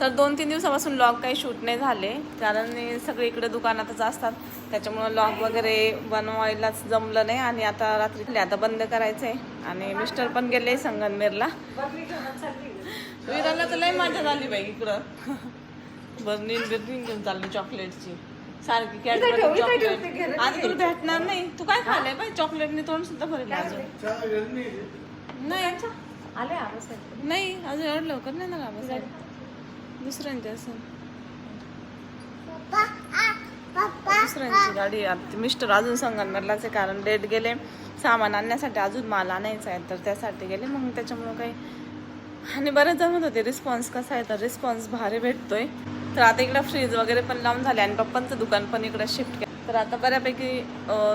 तर दोन तीन दिवसापासून लॉग काही शूट नाही झाले. कारण हे सगळे इकडे दुकानातच असतात. त्याच्यामुळं लॉग वगैरे बनवायलाच जमलं नाही आणि आता रात्री आता बंद करायचं आहे आणि मिस्टर पण गेले संगनमेरला. विराला तर लय मजा झाली बाई इकडं. बर्नी बिर्नी घेऊन चालली चॉकलेटची. सारखी कॅडबरी चॉकलेट. आता तुला भेटणार नाही. तू काय खाल्लंय बाई? चॉकलेटने तोंड सुद्धा भरेल अजून. नाही. आले आवाज. नाही अजून एवढं लवकर नाही ना बाबा दुसऱ्यांचे असं दुसऱ्यांची गाडी मिस्टर अजून संगमनेरलाच कारण डेट गेले. सामान आणण्यासाठी अजून माल आणायचा आहे तर त्यासाठी गेले. मग त्याच्यामुळं काही आणि बरेच जमत होते रिस्पॉन्स कसा आहे? तर रिस्पॉन्स भारी भेटतोय. तर आता इकडं फ्रीज वगैरे पण लावून झाले आणि पप्पांचं दुकान पण इकडं शिफ्ट केलं. तर आता बऱ्यापैकी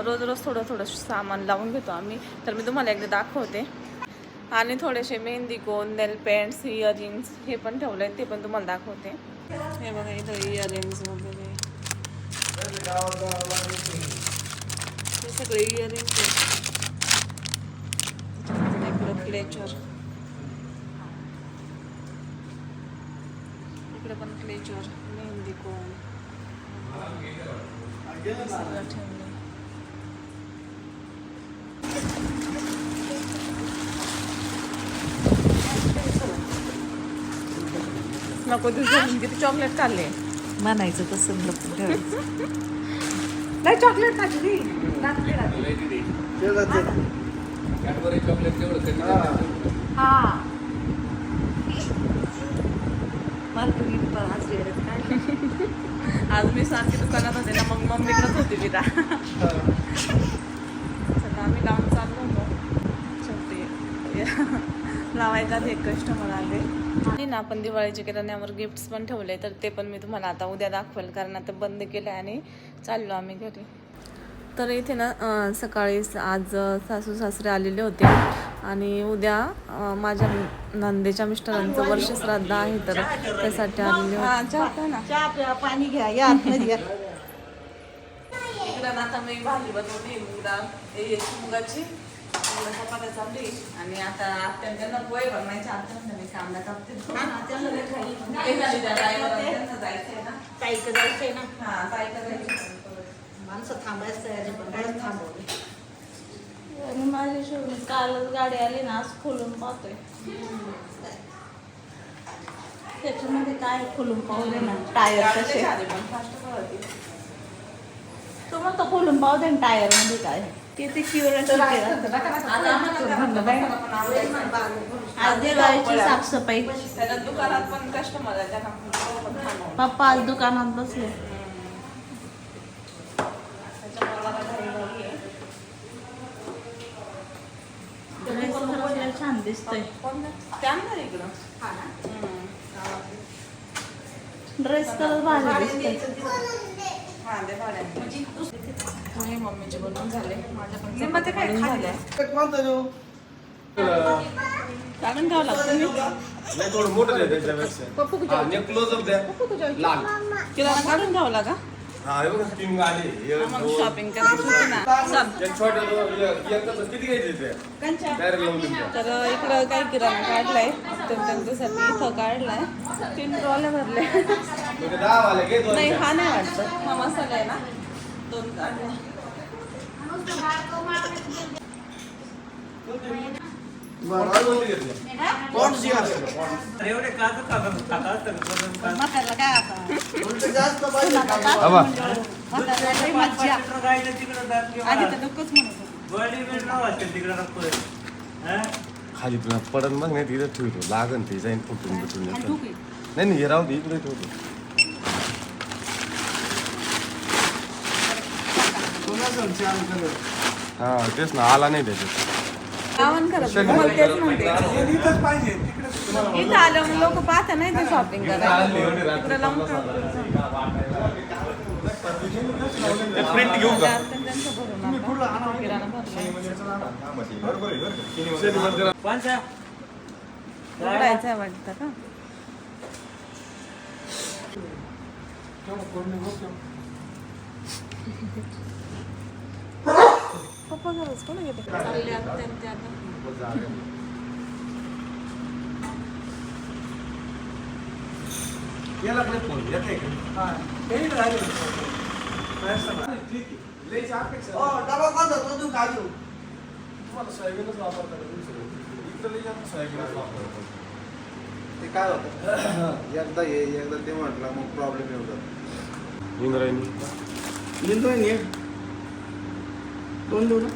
रोज रोज थोडं थोडं सामान लावून घेतो आम्ही. तर मी तुम्हाला एकदा दाखवते. आणि थोडेसे mehndi cone nail paints earrings हे पण ठेवले ते पण तुम्हाला दाखवते. हे बघा इथं इयरिंग्स वगैरे. हे सगळे इयरिंग्स इकडं क्लेचर इकडे पण क्लेचर मेहंदी कोन सगळं ठेवलं नको दिवसांनी किती चॉकलेट खाल्ले. म्हणायचं तसं नाही चॉकलेट कधी हा. तुम्ही आज मी सारखी दुकानात होते ना मग मम्मीकडच होती विरा सगळं आम्ही लावून चाललो होतो. शेवटी लावायचा एक कस्टमर आले आणि ना आपण दिवाळीच्या किराण्यावर गिफ्ट्स पण ठेवले तर ते पण मी तुम्हाला आता उद्या दाखवेल कारण आता बंद केलं आणि चाललो आम्ही घरी. तर इथे ना सकाळी आज सासू सासरे आलेले होते. आणि उद्या माझ्या नंदेच्या मिस्टरांचं वर्ष श्राद्ध आहे तर त्यासाठी आलेले होते. पाणी घ्या या आता मी भाजी बनवली मुगा हे मुगाची. इकडं चपात्या चालली आणि आता आत्या त्यांना पोहे बनवायचे. आत्या मी कांदा कापते. ते झाली त्या driver त्यांना जायचंय ना. ताईकडे जायचंय ना. हा ताईकडे जायचंय. माणसं थांबायचं तयारी पण थांबवली. आणि माझी शोरूम कालच गाडी आली ना आज खोलून पाहतोय. त्याच्यामध्ये काय खोलून पाहू दे ना टायर कसे. पण fast पळती. तू म्हणतो खोलून पाहू दे ना टायरमध्ये काय. आज दिवाळीची साफसफाई. पप्पा आज दुकानात बसले. छान दिसतोय. ड्रेस खरंच भारी दिसतोय. मम्मीचे बनवून झाले. माझ्या पण चपात्या बनवून झाल्या काढून घ्यावं लागतं मी नाही थोडं मोठं आहे त्याच्यापेक्षा. हा क्लोजअप द्या. लाल. किराणा काढून घ्यावं लागा. हा हे बघा तीन गाडी एक, मग दोन. शॉपिंग करायची होती ना चल. एक छोट्या दोन, एक- एकच किती घ्यायचे ते? डायरेक्ट लावून देऊन द्या. तर इकडं काही किराणा काढलाय. तर त्यांच्यासाठी इथं काढलाय. तीन ट्रॉले भरले. तो ते दहा वाले घे दोन नाही. हा नाही वाटतं. हा मसाला आहे ना. दोन काढले. खाली तुला पडन मग नाही तिथं ठेवतो. लागन ते जाईन फुटून आहे. नाही नाही राहू दे इकडे ठेवतो. हा तेच ना आला नाही त्याच्यात. गावन तेच म्हणते. इथं आलं लोक पाहता नाही ते शॉपिंग करायला. प्रिंट घेऊ का. उघडायचं आहे वाटतं का? पप्पा घरच कोण घेते चालले आता त्यांचे आता याला आपले फोन येते का हा राहिले. ठीक आहे लईच अपेक्षा हो, डबा? तो? तुम्हाला सोयाबीनच वापरता? इकडं लई जास्त सोयाबीनच वापरतात. ते काय होतं एकदा ये एकदा ते म्हटलं मग प्रॉब्लेम येऊन जातो इंद्रायणी इंदोरी आहे. दोन देऊ ना?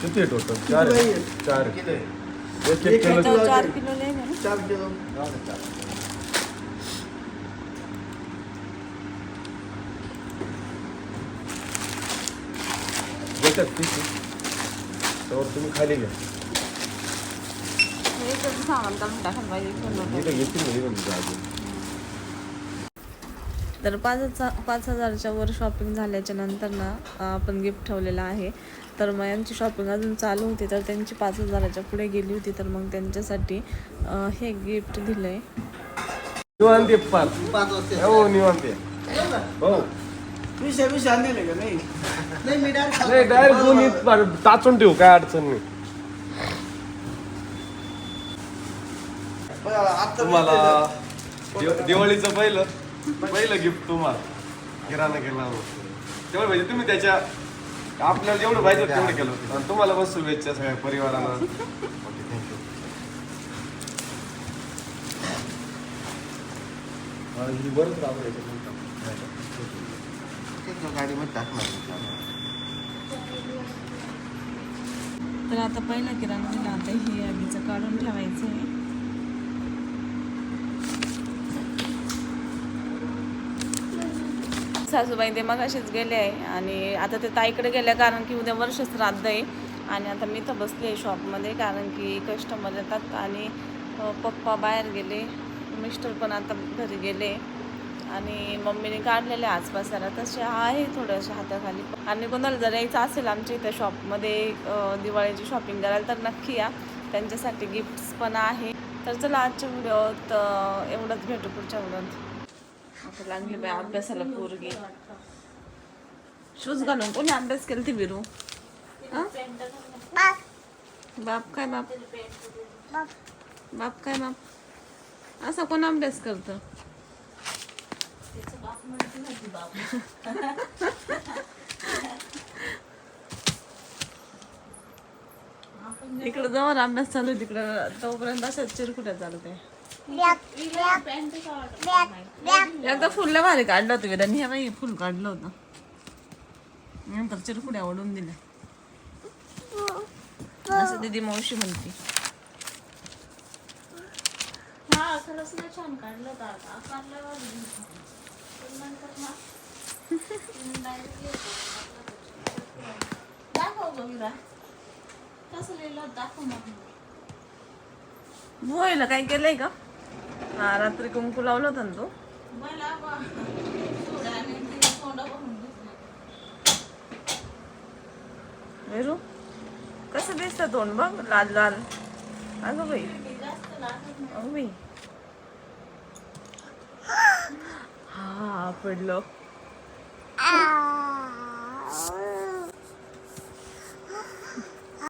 किती आहे टोटल चार आहे. चार आहे. किती आहे? एक एक किलो त्याच्यावर चार किलो लय ना चार किलो. देतात ठीक आहे तर तुम्ही खाली घ्या हे सामान काढून टाकायला पाहिजे घेतील अजून तर पाच हजार पाच हजारच्या वर शॉपिंग झाल्याच्यानंतर ना आपण गिफ्ट ठेवलेलं आहे. तर मग यांची शॉपिंग अजून चालू होती तर त्यांची पाच हजाराच्या पुढे गेली होती. तर मग त्यांच्यासाठी हे गिफ्ट दिलं आहे निवांत आहे पाच पाच वाजता हो निवांत आहे. येऊ का? हो विषय विषय आणले का नाही नाही मी direct नाही डायरेक्ट दोन्ही टाचून ठेवू काय अडचण नाही बरं, आत्ता तुम्हाला दिव- दिवाळीचं पहिलं पहिलं गिफ्ट तुम्हाला. किराणा केला तेवढं म्हणजे तुम्ही त्याच्या आपल्याला जेवढं पाहिजे होतं तेवढं केलं होतं. आणि तुम्हाला पण शुभेच्छा सगळ्या परिवाराला. बरंच गाडीमध्ये टाकणार तर आता पहिला किराणा दिला आता हे आधीचं काढून ठेवायचं आहे. सासूबाई ते मग असेच गेले आहे. आणि आता ते ताईकडे गेल्या कारण की उद्या वर्ष श्राद्ध आहे. आणि आता मी तर बसले आहे शॉपमध्ये कारण की कस्टमर येतात आणि पप्पा बाहेर गेले. मिस्टर पण आता घरी गेले. आणि मम्मीने काढलेले आसपास जरा तसे आहे थोडंशा हाताखाली. आणि कोणाला जर यायचं असेल आमच्या इथं शॉपमध्ये दिवाळीची शॉपिंग करायला तर नक्की या. त्यांच्यासाठी गिफ्ट्स पण आहे. तर चला आजच्या व्हिडिओत एवढंच भेटू पुढच्या व्हिडिओत लागली बाय अभ्यासाला पोरगी शूज घालून कोणी अभ्यास केला ती बिरू बाप काय बाप? बाप काय बाप? असा कोण अभ्यास करत? इकडं जवळ अभ्यास चालू आहे तिकडं तोपर्यंत असं चिरकुट्या चालत आहे एकदा फुल भारी काढलं होतं विधान ह्या बाई फुल काढलं होतं. नंतर चिरकुड्या ओढून दिल्या. असं दिदी मावशी म्हणते. हा खरंच नाही छान काढलं होतं आता. नंतर ना. दाखव बघ विरा. कसं लिहिलं होतं? दाखव मग होईल काय केलंय का? हा रात्री कुंकू लावलं होतं ना तू. वेरू कसं दिसतं तोंड बघ? लाल लाल. अगं बाई. अगं बाई. हा पडलं.